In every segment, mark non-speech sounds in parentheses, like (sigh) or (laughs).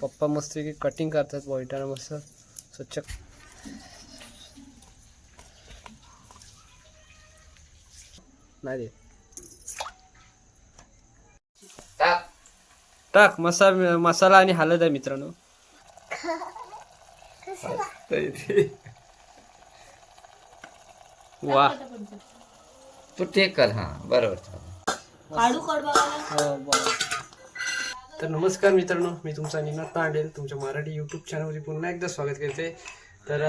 पप्पा मस्त की कटिंग करतात बोईटाना मस्त स्वच्छ. नाही दे टाक. टाक मसा मसाला आणि हळद आहे मित्रांनो. (laughs) वा तू टेक कर हा बरोबर. तर नमस्कार मित्रांनो मी तुमचा निनाद तांडेल तुमच्या मराठी यूट्यूब चॅनलवरती पुन्हा एकदा स्वागत करते. तर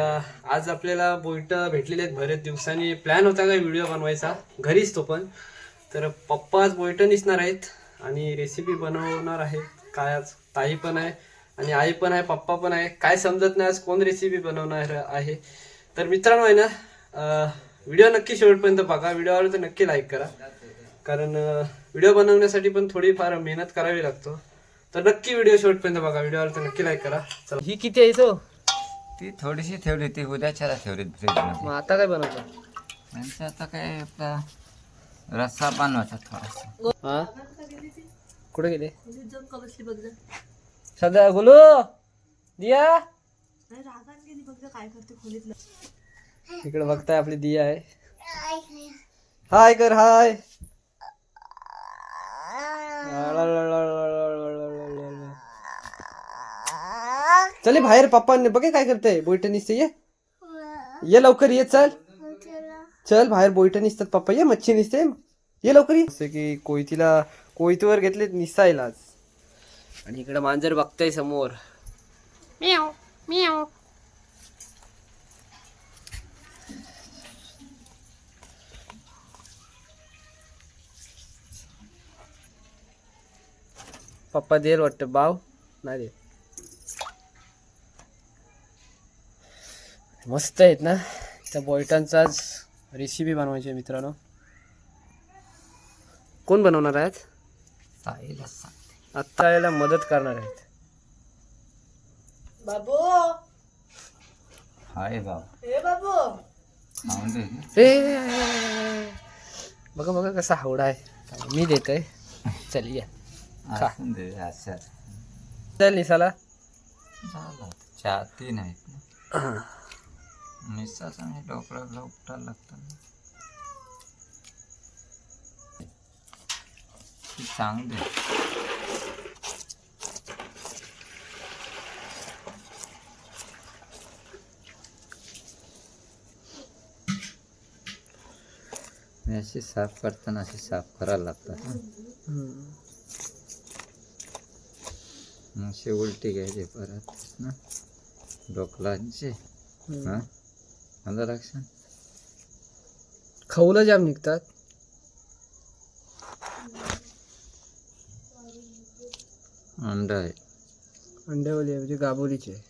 आज आपल्याला बोईट भेटलेले आहेत बरेच दिवसांनी. प्लॅन होता काय व्हिडिओ बनवायचा? घरीच तो पण. तर पप्पा आज बोईट निसणार आहेत आणि रेसिपी बनवणार आहे काय आज? ताई पण आहे आणि आई पण आहे पप्पा पण आहे. काय समजत नाही आज कोण रेसिपी बनवणार आहे. तर मित्रांनो आहे ना व्हिडिओ नक्की शेवटपर्यंत बघा. व्हिडिओ आवडला तर नक्की लाईक करा. कारण व्हिडिओ बनवण्यासाठी पण थोडीफार मेहनत करावी लागतो. तर नक्की व्हिडिओ शेवटपर्यंत बघा. व्हिडिओ आवडला तर नक्की लाईक करा. चला. ही किती आहे तो? ती थोडीशी ठेवली ती उद्याच्याला ठेवली मग आता काय बनवतो? त्यांचं आता काय आपला रस्सा बनवायचा थोडासा. हा? कुठे गेले. सध्या बोलू दिया? नाही रागान गेली बघ जा काय करते खोलीतलं इकडे बघताय आपली दिया आहे. हाय कर हाय. चले बाहेर पप्पांनी बघे काय करते बोईट निसते ये. ये लवकर ये चल. चल बाहेर बोईट निसतात पप्पा ये मच्छी निसते ये लवकर ये. की कोयतीला कोयतीवर घेतले निसायला आज. आणि इकडे मांजर बघताय समोर. पप्पा देर वाटतं बाव नाही दे मस्त आहेत ना? त्या बॉयटांचा आज रेसिपी बनवायची आहे मित्रांनो. कोण बनवणार आहेत आत्ता याला मदत करणार आहेत. बाबू. हाय बाबा. हे बाबू बघा बघा कसा हावडा आहे. मी देतोय. चल या. असून दे असं चल निसाला. झालं चार तीन आहेत ना. निसाच आणि डोकळ्याला उपटायला लागतं चांगली. मी अशी साफ करताना अशी साफ करायला लागतात. अशी उलटी घ्यायची परत ना? डोकलांची हा? लक्षात? खवलं जाम निघतात. अंडा. आहे अंड्यावाली आहे म्हणजे गाबोलीची आहे.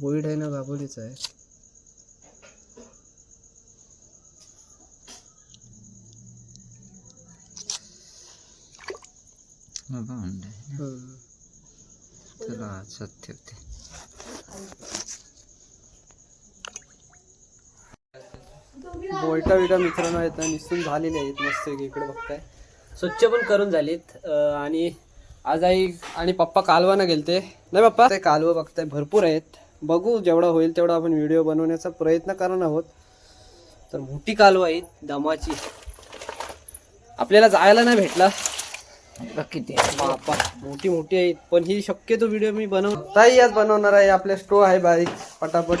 बोईड आहे ना गाबोलीच आहे. बघा अंडा. आहे ना. हम्म. चला असंच ठेवते बोलटा बिटा मित्रांनो आहेत निसून झालेले आहेत मस्त इकडे बघताय. स्वच्छ पण करून झालीत आणि आज आई आणि पप्पा कालवाना गेलते. नाही पप्पा? ते कालवं बघताय भरपूर आहेत. बघू जेवढा होईल तेवढा आपण व्हिडिओ बनवण्याचा प्रयत्न करणार आहोत. तर मोठी कालवा आहे दमाची. आपल्याला जायला नाही भेटला. नक्की ते. बापा मोठी मोठी आहेत पण ही शक्यतो व्हिडिओ मी बनव ताई आज बनवणार आहे आपल्या स्टो आहे बारीक पटापट.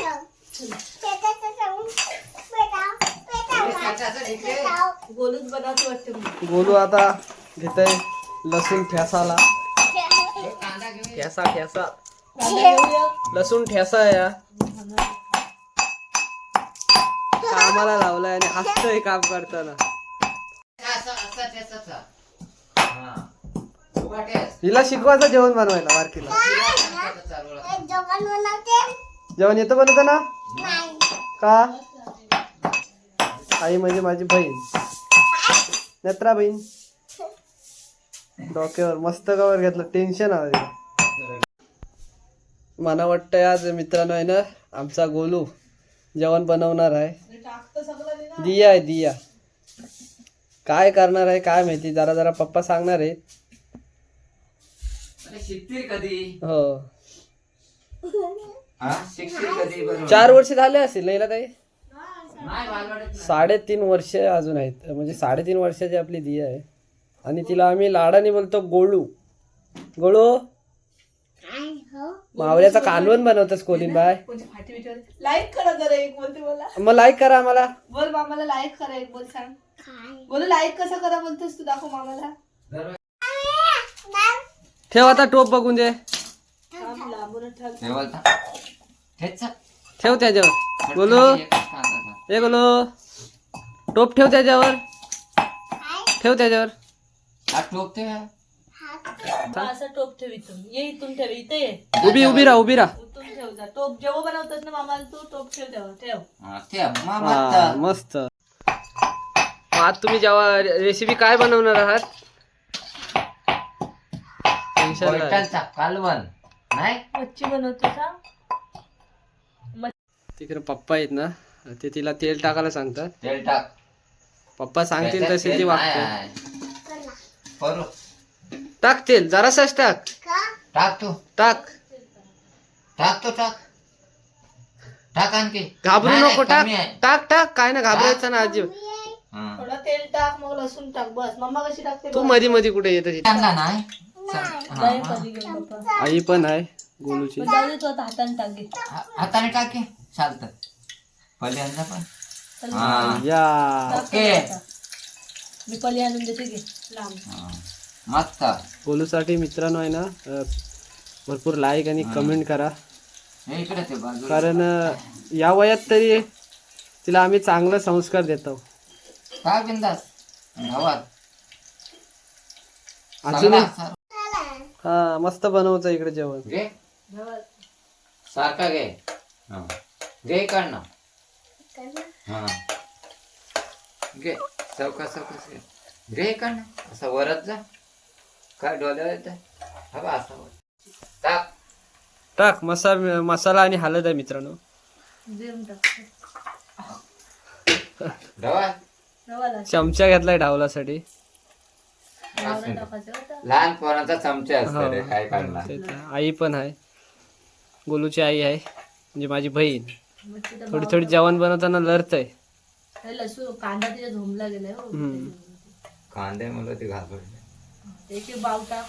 गोलू आता घेतय लसूण ठेसाला. ठेसा ठेसा. लसूण ठेसा या कामाला लावलाय आणि हसतोय काम करताना. हिला शिकवायचं जेवण बनवायला बारकीला जेवण येतं बनवतं ना? का? आई म्हणजे माझी बहीण. नेत्रा बहीण. डोक्यावर मस्त कवर घेतलं टेन्शन आलं. मला वाटतंय आज मित्रांनो आहे ना आमचा गोलू जेवण बनवणार आहे. दिया आहे दिया. काय करणार आहे काय माहिती जरा जरा पप्पा सांगणार आहे शिकतील कधी? हो. हा? शिकतील कधी? बरोबर. चार वर्ष झाले असतील नाही ताई नाही. साडेतीन वर्ष अजून आहेत. म्हणजे साडेतीन वर्षाची आपली दिया आहे. आणि तिला आम्ही लाडाने बोलतो गोळू गोळू मावळ्याचा कालवण बनवतोस कोलिन बाय. कोणती फाटी बिटी लाईक करा जरा एक बोलते मला. मग लाईक करा आम्हाला. बोल मामाला लाईक करा एक बोल सांग. बोल लाईक कसं करा बोलतोस तू दाखव मामाला. ठेव आता टोप बघून दे. थांब, लांबून ठेव. हे त्याच्यावर कांदा ए गोलू. टोप ठेव त्याच्यावर. ठेव त्याच्यावर. हा टोकते असं टोप ठेव इथून. ये इथून ठेव इथे ये. उभी उभी राहा उभी राहा. उतून ठेव जा. टोप जेव्हा बनवतात ना मामाला तू टोप ठेव तेव्हा. ठेव. हा, ते मामा हा, आता. मस्त. मग आज तुम्ही जेव्हा रेसिपी काय बनवणार आहात? कालवण नाही. मच्छी बनवतो तिकडे पप्पा आहेत ना ते तिला तेल टाकायला सांगतात. तेल टाक. पप्पा सांगतील त्याच्यात तसे ती तेल वागते. नाही आहे. करू. टाक तेल जरासाच टाक. टाक तू. टाक. टाक तू टाक. टाक आणखी. घाबरू नाही, नाही, नको टाक. कमी आहे. टाक टाक. काय ना घाबरायचं ना अजिब हा. थोडं तेल टाक मग लसूण टाक. बस. मम्मा कशी टाकते तू बघ. मध्ये मध्ये कुठे येत? कांदा नाही. हा, जाय हा. कधी घेऊन पप्पा? आई पण आहे गोलूची. पण जाऊ दे तू आता हाताने टाक. हा- हाताने टाक. की चालतं. पहिल्यांदा पण. चल, हा. या. ओके. मी पली आणून देते घे लांब. हा. मस्त. गोलूसाठी मित्रांनो आहे ना अं, भरपूर लाईक आणि कमेंट करा. हे इकडे ते बाजूला. कारण अं, या वयात तरी तिला आम्ही चांगला संस्कार देतो काय बिंदास? गावात अजून चांगला हा मस्त बनवचं इकडे जेवण. घे. जवळ. सारखा घे. हा. घे इकडनं. हा. घे. चौका चौकस घे. घे इकडनं. असा वरत जा. काय डोल्यावर येतं हा बा असा वर. टाक. टाक मसा मसाला आणि हळद आहे मित्रांनो. रवाला चमचा घेतलाय ढावलासाठी लहान पोरांचा चमचे असतो रे काय करणार तेच आहे. आई पण आहे गोलूची आई आहे म्हणजे माझी बहीण. थोडी थोडी जेवण बनवताना लढत आहे हे लसूण कांदा तिच्या झोंबला गेलाय हो. कांदे मला ते घालवले एक एक बाव टाक.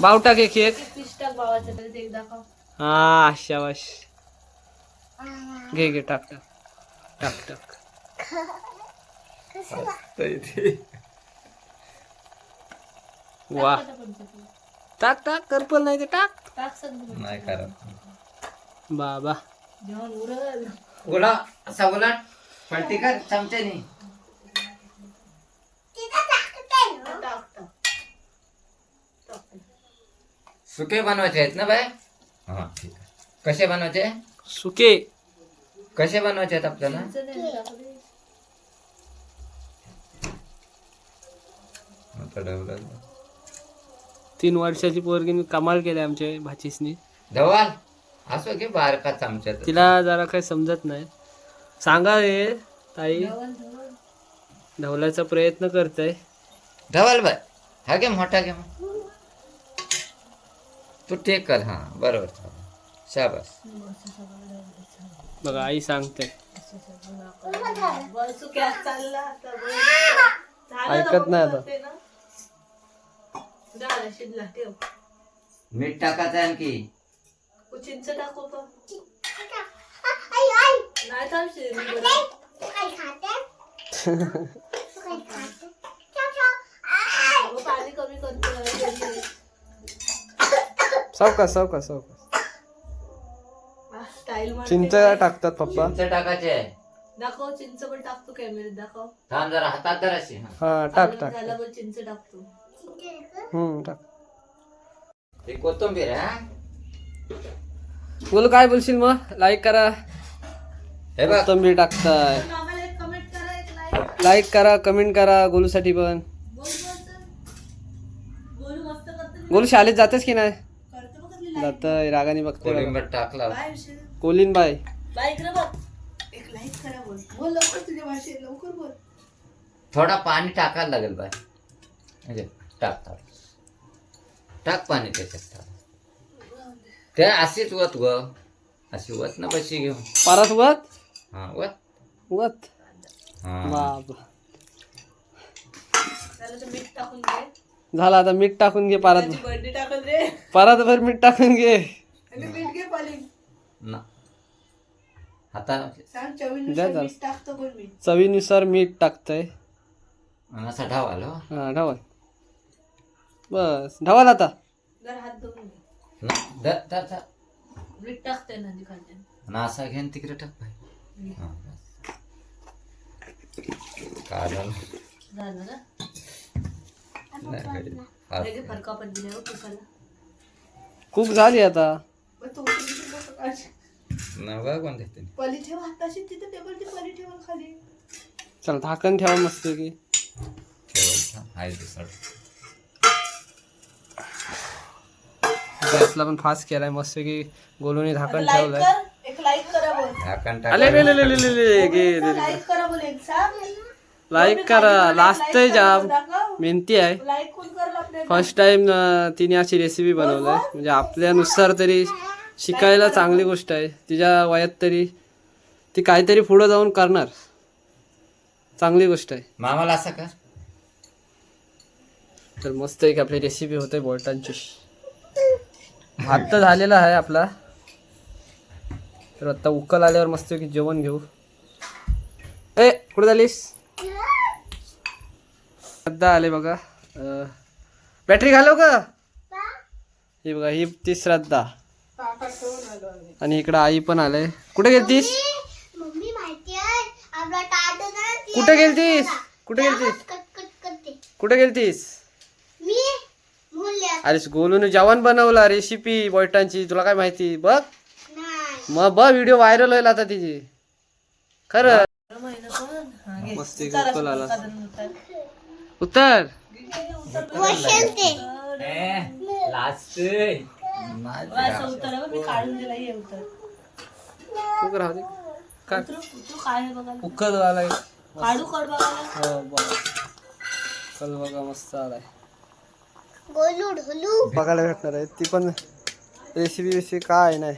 बाव टाक एक एक. एक पीस टाक बावाचं तरी ते एक दाखव. हा शाबाश. घे घे टाक टाक. टाक टाक. वा. टाक टाक करपल नाही ते टाक. टाक सगळं. नाही करत. बाबा. जेवण उरल. उला असा उलट पलटी कर चमच्यानी. टाक टाक टाक सुके बनवायचे आहेत ना बाय हा ठीक आहे. कसे बनवायचे? सुके. कसे बनवायचे आहेत आपल्याला. आता ढवळलं. तीन वर्षाची पोरगी कमाल केली आमच्या भाचीसनी. धवाल असो की बारका चमच्यात तिला जरा काही समजत नाही. सांगा रे ताई. ढवलायचा प्रयत्न करताय. धवाल बाय हा घे मोठा घे. मग. तू टेक कर हा बरोबर शाबास. बघा आई सांगते. ऐकत नाही आता. झालं शिजला ठेव. मीठ टाकायचं आणखी. चिंच टाकू का नाही थांब शिजली बरं. अगं, पाणी कमी करतो सावकाश सावकाश सावकाश. स्टाईल चिंच टाकतात पप्पा. चिंच टाकायचे. दाखव चिंच पण टाकतो कॅमेऱ्यात दाखव. थांब जरा हातात जरा अशी हा. हा टाक टाक झालं पण चिंच टाकतो. हम्म. टाक ही कोथिंबीर हा? बोल काय बोलशील मग? लाईक करा. हे बघ. कोथंबीर टाकताय. आम्हाला एक कमेंट करा एक लाईक लाईक करा कमेंट करा गोलूसाठी पण. गोलू शाळेत जातेस की नाही? जातय रागाने बघते टाकला. Choline bye. लाईक रे बघ. एक लाईक करा बोल. बोल लवकर तुझ्या भाषेत लवकर बोल. थोडा पाणी टाकायला लागेल बाय. म्हणजे टाक टाक. टाक पाणी त्याच्यात ते अशीच वत ग. अशी वत ना कशी घेऊ परत वत? हा वत. वत? हा. बाप झालं आता मीठ टाकून घे परत. परत भर मीठ टाकून घे. ना. आता द्या चवीनुसार जरा. मीठ टाकतो पण मी? चवीनुसार मीठ टाकतंय. असा ढाव आलो हा. बस. ढवल आता. जर हात धुवून घे. ना मीठ टाकते नदी असा घेऊन तिकडे टाक. हा, बस. काढून झालं ना नाही, लगे फरका पण दिल्यावर पुसायला कुक झाली आता. मग तो उचलून तिथे बसव. अच्छा. ना बघ कोण देते. पली ठेव हाताशी तिथे टेबल ती पली ठेवा खाली. चल झाकण ठेवा मस्त की ठेवायचं. हाय दुसरं गॅसला पण फास्ट केलाय मस्त की गोलूने झाकण ठेवलंय कर एक लाईक करा बोल झाकण अले ले ले ले ले ले ले गे. लाईक करा बोल एक सांग लाईक करा लास्ट जाम मेहनती आहे लाईक कोण करल आपल्या फर्स्ट टाइम तिने अशी रेसिपी बनवलंय म्हणजे आपल्यानुसार तरी शिकायला चांगली गोष्ट आहे तिच्या वयात तरी ती काहीतरी पुढं जाऊन करणार चांगली गोष्ट आहे मामाला असं कर तर मस्त एक आपली रेसिपी होते बोलटांची भात तर झालेला आहे आपला. तर आता उकल आल्यावर मस्त की जेवण घेऊ. ए कुठे झालीस? श्रद्धा आले बघा. बॅटरी घालव का ही बघा ही ती श्रद्धा. आणि इकडं आई पण आले कुठे गेलतीस? कुठे गेलतीस? कुठे गेलतीस? कुठे गेलतीस? अरे गोलून जेवण बनवला रेसिपी बोयटांची तुला काय माहिती? बघ. मग बघ व्हिडिओ व्हायरल होईल आता तिची. खरं. उतर हं, उकल आलाय. हो बघ. उकल बघा मस्त आलाय. बघायला भेटणार आहे. ती पण रेसिपी बिसिपी काय नाही.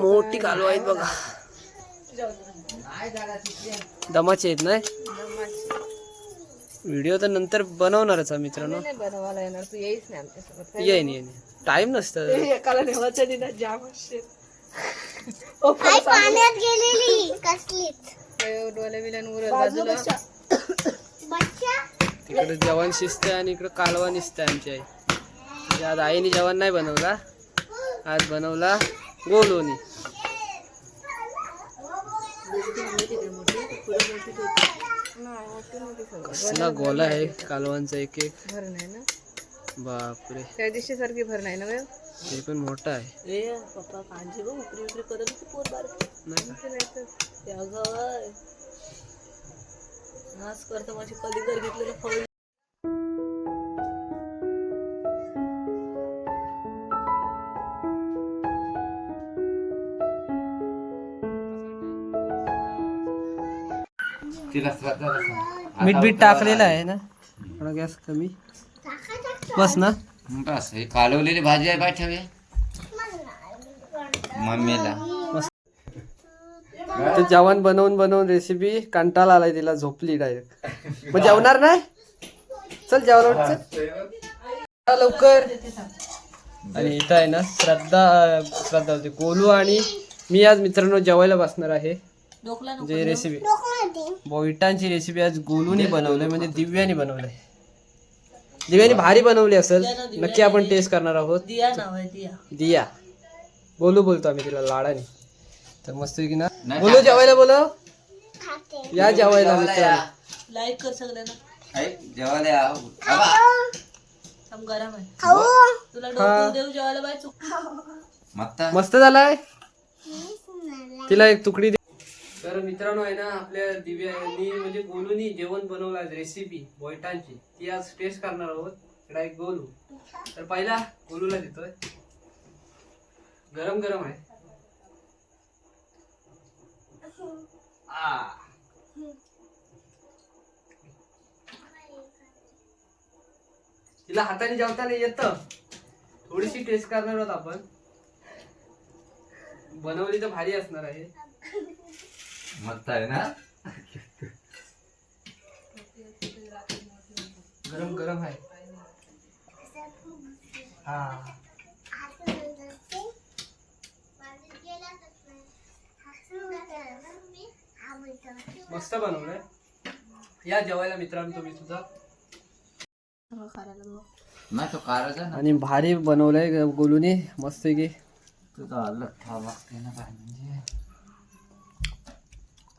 मोठी कालू आहेत बघा. दमाचे आहेत नाही? व्हिडिओ तर नंतर बनवणारच आहे मित्रांनो. येईन येईन. टाइम नसतं. एकाला नेवाच्या जाम असते. पाण्यात गेलेली कसलीच. तिकडे जेवण शिजतंय आणि इकडे कालवा निसतंय आमची आई. म्हणजे आज आईने जेवण नाही बनवला. आज बनवला गोलोनी. कसला गोला आहे कालवांचा एक एक. बापरे. त्या दिवशी सारखी भर नाही ना? ते पण मोठा आहे. ए पप्पा कांजी बघ उकरी उकरी करत बारकी. नाही अगं नाच करतो माझी कलिंगर घेतलेलं फळ तिला श्रद्धा दाखव. मीठ बीठ टाकलेलं आहे ना? थोडा गॅस कमी. बस ना. बस ही कालवलेली भाजी आहे बाय ठेवे मम्मीला. ते जेवण बनवून बनवून रेसिपी कंटाळा आलाय तिला झोपली डायरेक्ट मग जेवणार नाही? चल हा, लवकर. आणि इथं आहे ना श्रद्धा श्रद्धा होती कोलू आणि मी आज मित्रांनो जेवायला बसणार आहे. जे रेसिपी बोईटांची रेसिपी आज गोलूने बनवलंय म्हणजे दिव्याने बनवलंय. दिव्याने भारी बनवली असेल. नक्की आपण टेस्ट करणार आहोत. दिया नाव आहे दिया. दिया. बोलू बोलतो आम्ही तिला लाडाने. तर मस्त की ना? बोलू जेवायला बोलव खाते. या जेवायला मित्रांनो. लाईक कर सगळ्यांना. आई, जेवायला या. आबा. थांब गरम आहे. खाऊ. तुला डोकून देऊ जेवायला बाय चुक. मत्ता. मस्त झालाय? तिला एक तुकडी दे. तर मित्रांनो आहे ना आपल्या दिव्यानी म्हणजे गोलूनी जेवण बनवलं आज रेसिपी बोयटांची. ती आज टेस्ट करणार आहोत. इकडा एक गोलू. तर पहिला गोलूला देतोय. गरम गरम आहे. आ. तिला हाताने जेवताना येतं. थोडीशी टेस्ट करणार आहोत आपण. बनवली तर भारी असणार आहे. मस्त आहे ना? गरम गरम आहे. हा. मस्त बनवलंय. या जेवायला मित्रांनो तुम्ही सुद्धा. नाही तो काराचा ना. आणि भारी बनवलंय गोलूने मस्त की तुझं आलं हा बघते ना काय म्हणजे?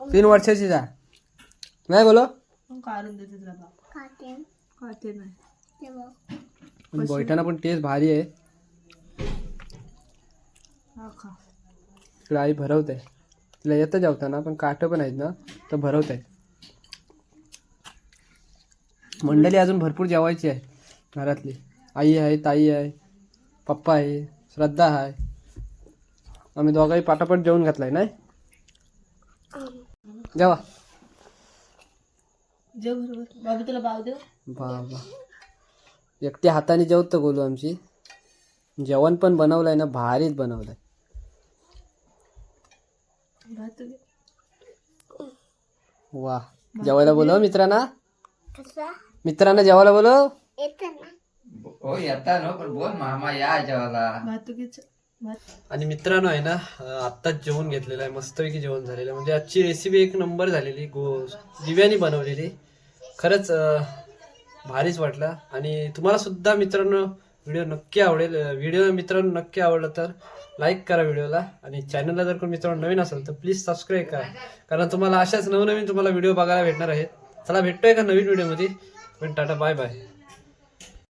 तीन वर्षाची जा. नाही बोलो काढून देते तुला बाप काढते नाही पण बैठाना पण टेस्ट भारी आहे. हा खा. इकडे आई भरवत. आहे तिला येतं जेवताना पण काटं पण आहेत ना तर भरवत आहे मंडळी अजून भरपूर जेवायची आहे घरातली. आई आहे ताई आहे पप्पा आहे श्रद्धा आहे. आम्ही दोघाही पाटापट जेवून घातलाय नाही? जेवा. जेव तुला देऊ? बाबा. एकट्या हाताने जेवतं बोलू आमची? जेवण पण बनवलंय ना भारीच बनवलंय. वा. जेवायला बोलव मित्रांना. कसा? मित्रांना जेवायला बोलव. येत ना. हो येता ना पण बोल मामा या जेवायला. आणि मित्रांनो आहे ना आत्ताच जेवण घेतलेलं आहे मस्तपैकी जेवण झालेलं आहे. म्हणजे आजची रेसिपी एक नंबर झालेली गो दिव्यानी बनवलेली. खरंच भारीच वाटला. आणि तुम्हाला सुद्धा मित्रांनो व्हिडिओ नक्की आवडेल. व्हिडिओ मित्रांनो नक्की आवडला तर लाईक करा व्हिडिओला आणि चॅनलला जर कोण मित्रांनो नवीन असेल तर प्लीज सबस्क्राईब करा. कारण तुम्हाला अशाच नवनवीन तुम्हाला व्हिडिओ बघायला भेटणार आहेत. चला भेटतोय का नवीन व्हिडिओमध्ये पण टाटा बाय बाय